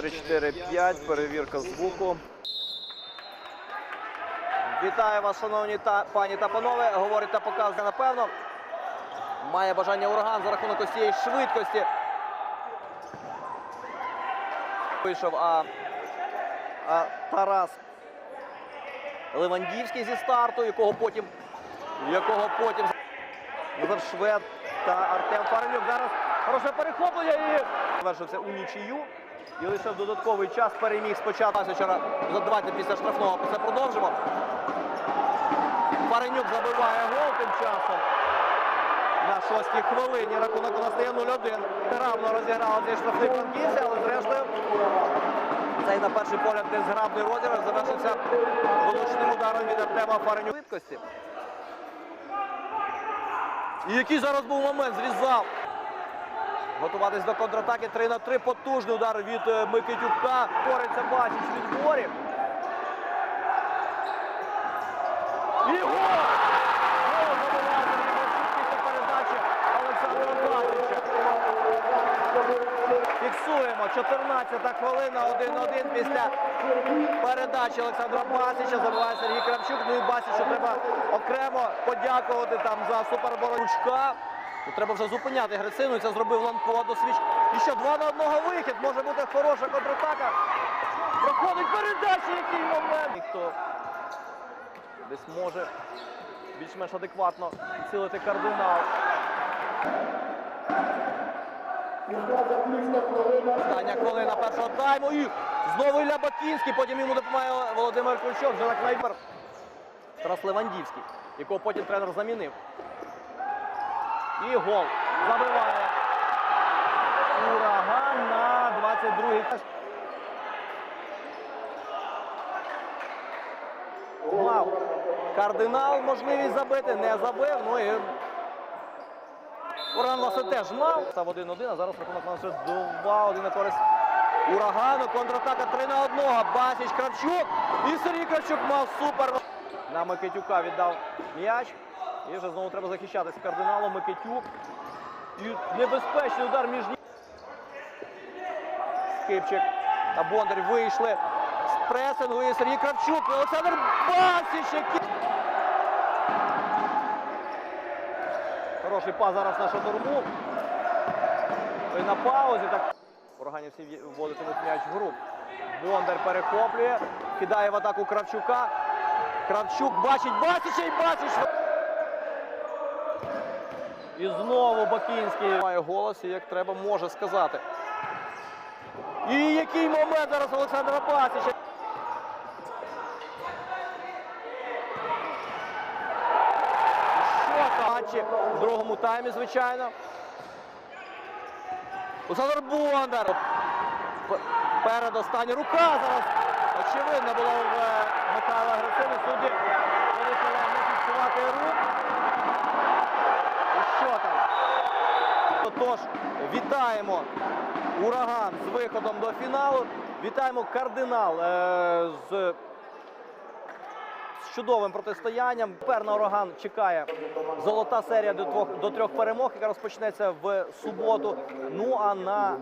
3, 4, 5. Перевірка звуку. Вітаю вас, шановні та пані та панове. Говорить та показує, напевно. Має бажання ураган за рахунок ось цієї швидкості. Вийшов а, а Тарас Левандівський зі старту, якого потім, якого потім Швед та Артем Фаренюк. Зараз хороше перехоплення і завершився у нічию. І лише в додатковий час переміг спочатку. Задавати після штрафного, після продовжимо. Фаренюк забиває гол тим часом. На шостій хвилині рахунок у нас стає 0-1. Неравно розіграли цей штрафний франківці, але зрештою цей на перший погляд незграбний розіграш завершився влучним ударом від Артема Фаренюк. Швидкості. І який зараз був момент, зрізав. Готуватись до контратаки 3 на 3. Потужний удар від е, Микитюка. Бореться Бачич від Борів. І гол! Гол після передачі Олександра Бачича. Фіксуємо. 14 хвилина, 1-1 після передачі Олександра Басича. Забиває Сергій Кравчук. Ну і Басичу треба окремо подякувати там за суперборону Ручка. Тут треба вже зупиняти агресивно. Це зробив Ланко досвіч. І що, два на одного вихід. Може бути хороша контратака. Проходить передача, який момент. Ніхто десь може більш-менш адекватно цілити кардинал. Остання хвилина першого тайму. І знову Ілля Бакінський. Потім йому допомагає Володимир. Вже на Кнайпер. Тарас Левандівський, якого потім тренер замінив. І гол. Забиває. Ураган на 22-й. Мав кардинал можливість забити, не забив. Ну і Ураган власне теж мав. Став 1-1, а зараз рахунок на вже 2-1 на користь урагану. Контратака 3 на 1. Басіч Кравчук. І Сергій Кравчук мав супер. На Микитюка віддав м'яч. І вже знову треба захищатися кардиналом Микитюк. І небезпечний удар між ніг. Скипчик та Бондар вийшли з пресингу. І Сергій Кравчук. І Олександр Басіч. Хороший пас зараз на шатурму. І на паузі. Так. Ураганівці в'є- вводитимуть м'яч в гру. Бондар перехоплює. Кидає в атаку Кравчука. Кравчук бачить і Басіч. І знову Бакінський має голос, і як треба може сказати. І який момент зараз Олександра Басіча. Що матчі в другому таймі, звичайно. Олександр Бондар. Передостання рука зараз. Очевидно було в е, Михайла Грицини. Судді вирішили не фіксувати рук. І що там? Тож, вітаємо ураган з виходом до фіналу. Вітаємо кардинал е, з чудовим протистоянням. Тепер на ураган чекає золота серія до двох до трьох перемог, яка розпочнеться в суботу. Ну а на